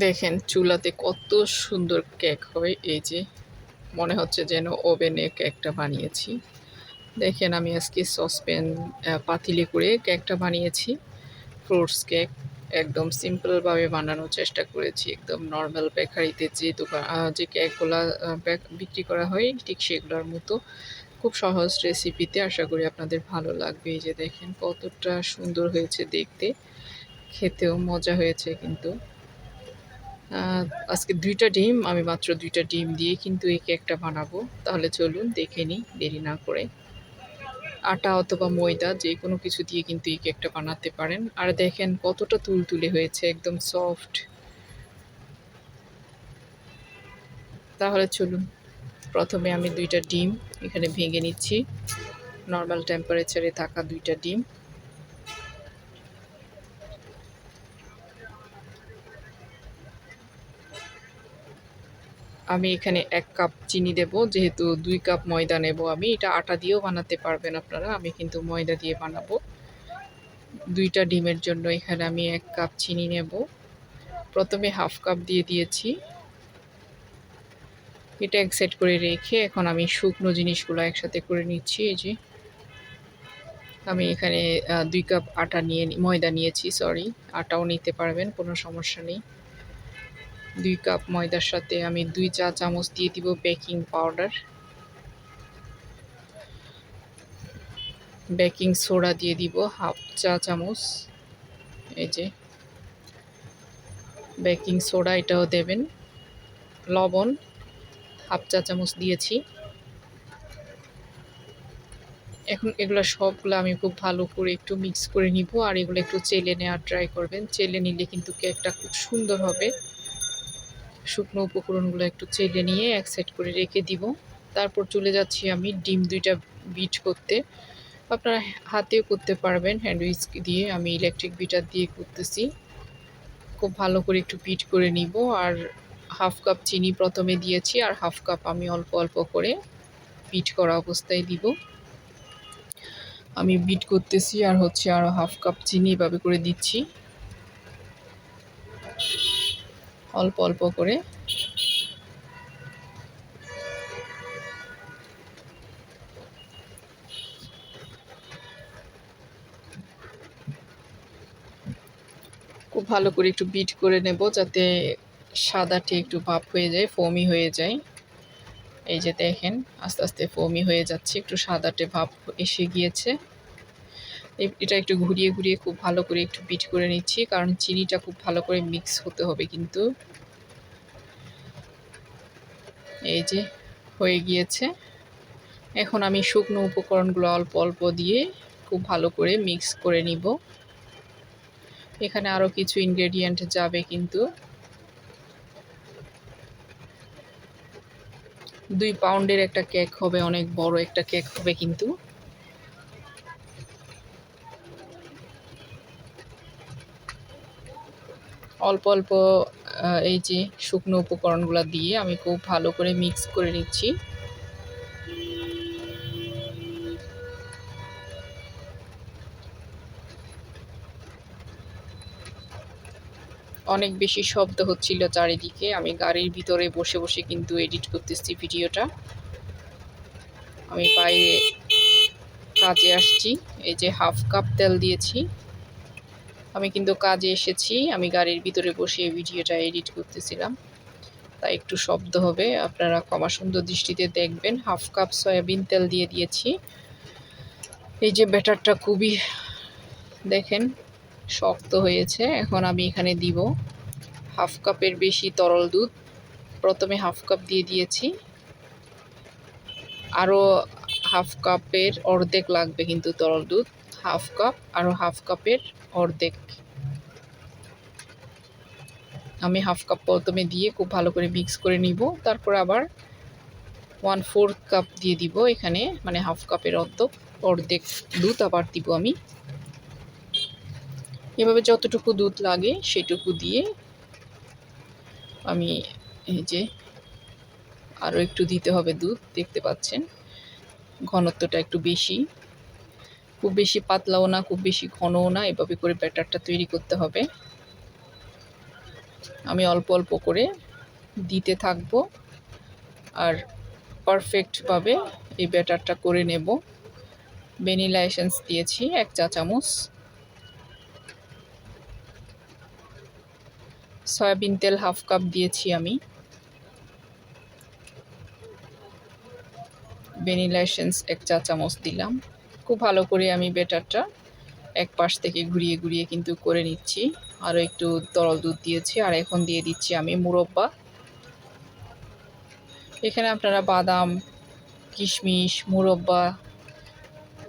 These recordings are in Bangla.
দেখেন চুলাতে কত সুন্দর কেক হয়, এই যে মনে হচ্ছে যেন ওভেনে কেকটা বানিয়েছি। দেখেন আমি আজকে সসপ্যান পাতিলে করে কেকটা বানিয়েছি, ফ্রুটস কেক, একদম সিম্পলভাবে বানানোর চেষ্টা করেছি, একদম নর্মাল বেকারিতে যে দোকান যে কেকগুলো বিক্রি করা হয়, ঠিক সেগুলোর মতো। খুব সহজ রেসিপিতে আশা করি আপনাদের ভালো লাগবে, এই যে দেখেন কতটা সুন্দর হয়েছে দেখতে। খেতেও মজা হয়েছে কিন্তু। আজকে দুইটা ডিম, আমি মাত্র দুইটা ডিম দিয়ে কিন্তু এই কেকটা বানাবো। তাহলে চলুন দেখে নিই, দেরি না করে। আটা অথবা ময়দা যে কোনো কিছু দিয়ে কিন্তু এই কেকটা বানাতে পারেন। আর দেখেন কতটা তুলতুলে হয়েছে, একদম সফট। তাহলে চলুন, প্রথমে আমি দুইটা ডিম এখানে ভেঙে নিচ্ছি। নর্মাল টেম্পারেচারে থাকা দুইটা ডিম। আমি এখানে এক কাপ চিনি দেব, যেহেতু দুই কাপ ময়দা নেব আমি। এটা আটা দিয়েও বানাতে পারবেন আপনারা, আমি কিন্তু ময়দা দিয়ে বানাবো। দুইটা ডিমের জন্য এখানে আমি এক কাপ চিনি নেব। প্রথমে হাফ কাপ দিয়ে দিয়েছি। এটা এক সেট করে রেখে এখন আমি শুকনো জিনিসগুলো একসাথে করে নিচ্ছি, এই যে। আমি এখানে দুই কাপ আটা নিয়ে ময়দা নিয়েছি, সরি। আটাও নিতে পারবেন, কোনো সমস্যা নেই। দুই কাপ ময়দার সাথে আমি দুই চা চামচ দিয়ে দিব বেকিং পাউডার। বেকিং সোডা দিয়ে দিব হাফ চা চামচ। এই যে। বেকিং সোডা এটাও দেবেন। লবণ হাফ চা চামচ দিয়েছি। এখন এগুলো সবগুলো আমি খুব ভালো করে একটু মিক্স করে নিব আর এগুলো একটু চেলে নেওয়ার ট্রাই করবেন। চেলে নিলে কিন্তু কেকটা খুব সুন্দর হবে। শুকনো উপকরণগুলো একটু চেলে নিয়ে এক সাইড করে রেখে দিব। তারপর চলে যাচ্ছি আমি ডিম দুইটা বিট করতে। আপনারা হাতেও করতে পারবেন হ্যান্ড উইস্ক দিয়ে আমি ইলেকট্রিক বিটার দিয়ে করতেছি। খুব ভালো করে একটু বিট করে নিব আর হাফ কাপ চিনি প্রথমে দিয়েছি আর হাফ কাপ আমি অল্প অল্প করে বিট করা অবস্থায় দিব। আমি বিট করতেছি আর হচ্ছে আরও হাফ কাপ চিনি এভাবে করে দিচ্ছি। অল্প অল্প করে। খুব ভালো করে একটু বিট করে নেব যাতে সাদাটি একটু ভাপ হয়ে যায় ফোমি হয়ে যায়। এই যে দেখেন, আস্তে আস্তে ফোমি হয়ে যাচ্ছে, একটু সাদাটে ভাপ এসে গিয়েছে। এটা একটু ঘুরিয়ে ঘুরিয়ে খুব ভালো করে একটু বিট করে নিচ্ছি, কারণ চিনিটা খুব ভালো করে মিক্স হতে হবে কিন্তু। এই যে, হয়ে গিয়েছে। এখন আমি শুকনো উপকরণগুলো অল্প অল্প দিয়ে খুব ভালো করে মিক্স করে নিব। এখানে আরও কিছু ইনগ্রেডিয়েন্ট যাবে কিন্তু। দুই পাউন্ডের একটা কেক হবে, অনেক বড় একটা কেক হবে কিন্তু। অল্প অল্প এই যে শুকনো উপকরণগুলো দিয়ে আমি খুব ভালো করে মিক্স করে নিচ্ছি। অনেক বেশি শব্দ হচ্ছিল চারিদিকে। আমি গাড়ির ভিতরে বসে বসে কিন্তু এডিট করতেছি ভিডিওটা। আমি বাইরে কাজে আসছি। এই যে হাফ কাপ তেল দিয়েছি। আমি কিন্তু কাজে এসেছি। আমি গাড়ির ভিতরে বসে ভিডিওটা এডিট করতেছিলাম। তাই একটু শব্দ হবে, আপনারা ক্ষমা সুন্দর দৃষ্টিতে দেখবেন। হাফ কাপ সয়াবিন তেল দিয়ে দিয়েছি। এই যে ব্যাটারটা খুবই, দেখেন, শক্ত হয়েছে, এখন আমি এখানে দিব। হাফ কাপের বেশি তরল দুধ, প্রথমে হাফ কাপ দিয়ে দিয়েছি। আরও হাফ কাপের অর্ধেক লাগবে কিন্তু তরল দুধ। হাফ কাপ আরও হাফ কাপের অর্ধেক। আমি হাফ কাপ প্রথমে দিয়ে খুব ভালো করে মিক্স করে নিব, তারপর আবার ওয়ান ফোর্থ কাপ দিয়ে দিব এখানে মানে হাফ কাপের অর্ধেক অর্ধেক দুধ আবার দিব আমি। এভাবে যতটুকু দুধ লাগে সেটুকু দিয়ে আমি এই যে আরও একটু দিতে হবে দুধ, দেখতে পাচ্ছেন। ঘনত্বটা একটু বেশি। খুব বেশি পাতলাও না, খুব বেশি ঘনও না, এভাবে করে ব্যাটারটা তৈরি করতে হবে। আমি অল্প অল্প করে দিতে থাকব আর পারফেক্টভাবে এই ব্যাটারটা করে নেব। ভ্যানিলা এসেন্স দিয়েছি, এক চা চামচ। সয়াবিন তেল হাফ কাপ দিয়েছি আমি। ভ্যানিলা এসেন্স এক চা চামচ দিলাম। খুব ভালো করে আমি ব্যাটারটা এক পাশ থেকে ঘুরিয়ে ঘুরিয়ে কিন্তু করে নিচ্ছি। আরও একটু তরল দুধ দিয়েছি, আর এখন দিয়ে দিচ্ছি আমি মুরব্বা। এখানে আপনারা বাদাম, কিশমিশ, মুরব্বা,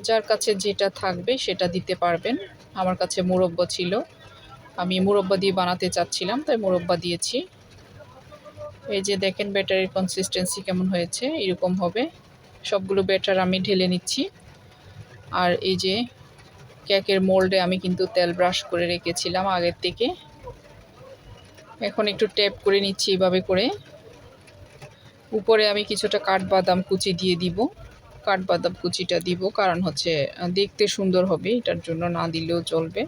যার কাছে যেটা থাকবে সেটা দিতে পারবেন। আমার কাছে মুরব্বা ছিল। আমি মুরব্বা দিয়ে বানাতে চাচ্ছিলাম, তাই মুরব্বা দিয়েছি। এই যে দেখেন ব্যাটারির কনসিস্টেন্সি কেমন হয়েছে, এরকম হবে। সবগুলো ব্যাটার আমি ঢেলে নিচ্ছি। আর এই যে কেকের মোল্ডে আমি কিন্তু তেল ব্রাশ করে রেখেছিলাম আগের থেকে। এখন একটু ট্যাপ করে নিচ্ছি এভাবে করে। উপরে আমি কিছুটা কাঠবাদাম কুচি দিয়ে দিব। কাঠবাদাম কুচিটা দিব, কারণ হচ্ছে দেখতে সুন্দর হবে, এটার জন্য না দিলেও চলবে।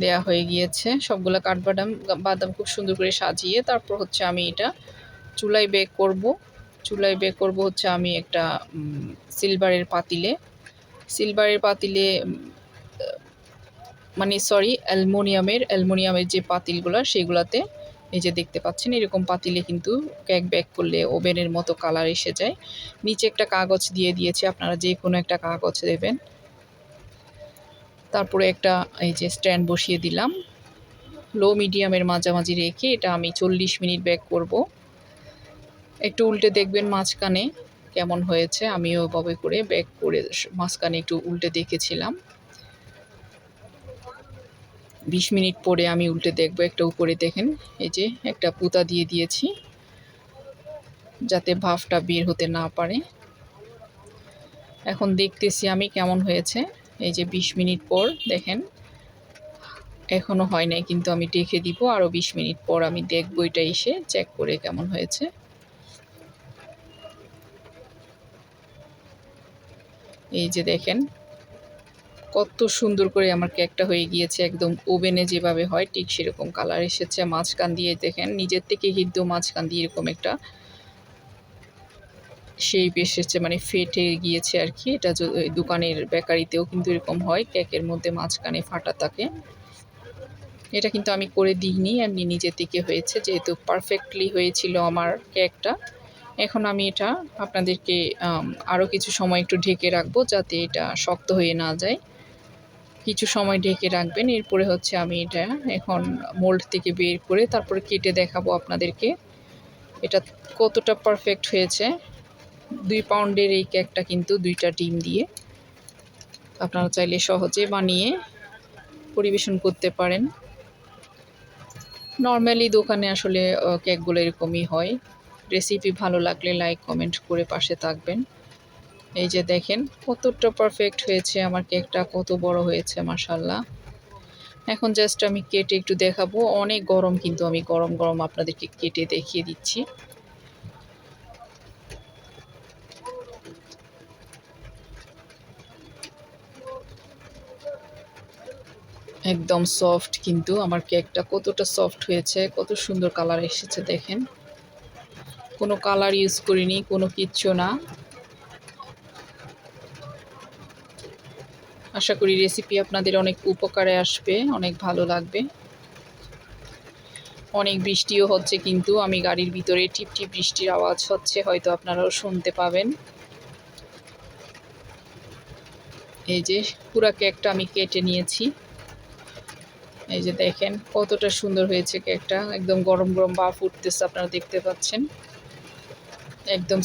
দেয়া হয়ে গিয়েছে সবগুলো কাঠবাদাম বাদাম খুব সুন্দর করে সাজিয়ে, তারপর হচ্ছে আমি এটা চুলায় বেক করব। চুলায় বেক করব হচ্ছে আমি একটা সিলভারের পাতিলে। সিলভারের পাতিলে মানে সরি অ্যালমোনিয়ামের অ্যালমোনিয়ামের যে পাতিলগুলো সেগুলোতে এই যে দেখতে পাচ্ছেন, এরকম পাতিলে কিন্তু কেক ব্যাক করলে ওভেনের মতো কালার এসে যায়। নিচে একটা কাগজ দিয়ে দিয়েছে, আপনারা যে কোনো একটা কাগজ দেবেন। তারপরে একটা, এই যে স্ট্যান্ড বসিয়ে দিলাম। লো মিডিয়ামের মাঝামাঝি রেখে এটা আমি চল্লিশ মিনিট ব্যাক করব। একটু উল্টে দেখবেন মাঝখানে কেমন হয়েছে। আমিও ওভাবে করে ব্যাক করে মাঝখানে একটু উল্টে দেখেছিলাম। বিশ মিনিট পরে আমি উল্টে দেখব, একটা উপরে দেখেন, এই যে একটা পুতা দিয়ে দিয়েছি যাতে ভাফটা বের হতে না পারে। এখন দেখতেছি আমি কেমন হয়েছে। এই যে বিশ মিনিট পর দেখেন এখনও হয় নাই, কিন্তু আমি দেখে দিব। আরও বিশ মিনিট পর আমি দেখব এটা এসে চেক করে কেমন হয়েছে। এই যে দেখেন, কত সুন্দর করে আমার কেকটা হয়ে গিয়েছে, একদম ওভেনে যেভাবে হয় ঠিক সেরকম কালার এসেছে। মাঝখান দিয়ে দেখেন, নিজের থেকে কিন্তু মাঝখান দিয়ে এরকম একটা সেই এসেছে মানে ফেটে গিয়েছে আর কি। এটা দোকানের বেকারিতেও কিন্তু এরকম হয়, কেকের মধ্যে মাঝখানে ফাটা থাকে। এটা কিন্তু আমি করে দিইনি, এমনি নিজে থেকে হয়েছে, যেহেতু পারফেক্টলি হয়েছিল আমার কেকটা। এখন আমি এটা আপনাদেরকে আরও কিছু সময় একটু ঢেকে রাখব যাতে এটা শক্ত হয়ে না যায়। কিছু সময় ঢেকে রাখবেন, এরপরে হচ্ছে আমি এটা এখন মোল্ড থেকে বের করে তারপরে কেটে দেখাবো আপনাদেরকে। এটা কতটা পারফেক্ট হয়েছে। দুই পাউন্ডের এই কেকটা কিন্তু দুইটা ডিম দিয়ে আপনারা চাইলে সহজে বানিয়ে পরিবেশন করতে পারেন। নর্মালি দোকানে আসলে কেকগুলো এরকমই হয়। রেসিপি ভালো লাগলে লাইক কমেন্ট করে পাশে থাকবেন। এই যে দেখেন, কতটা পারফেক্ট হয়েছে আমার কেকটা কত বড় হয়েছে মাসাল্লাহ এখন জাস্ট আমি কেটে একটু দেখাবো। অনেক গরম কিন্তু আমি গরম গরম আপনাদেরকে কেটে দেখিয়ে দিচ্ছি। একদম সফট কিন্তু আমার কেকটা কতটা সফট হয়েছে, কত সুন্দর কালার এসেছে দেখেন। কোনো কালার ইউজ করিনি, কোনো কিচ্ছু না। আশা করি রেসিপি আপনাদের অনেক উপকারে আসবে, অনেক ভালো লাগবে। অনেক বৃষ্টিও হচ্ছে কিন্তু, আমি গাড়ির ভিতরে টিপ টিপ বৃষ্টির আওয়াজ হচ্ছে, হয়তো আপনারাও শুনতে পাবেন। এই যে পুরা কেকটা আমি কেটে নিয়েছি। এই যে দেখেন কতটা সুন্দর হয়েছে কেকটা একদম গরম গরম বাফ উঠতেছে, আপনারা দেখতে পাচ্ছেন। একদম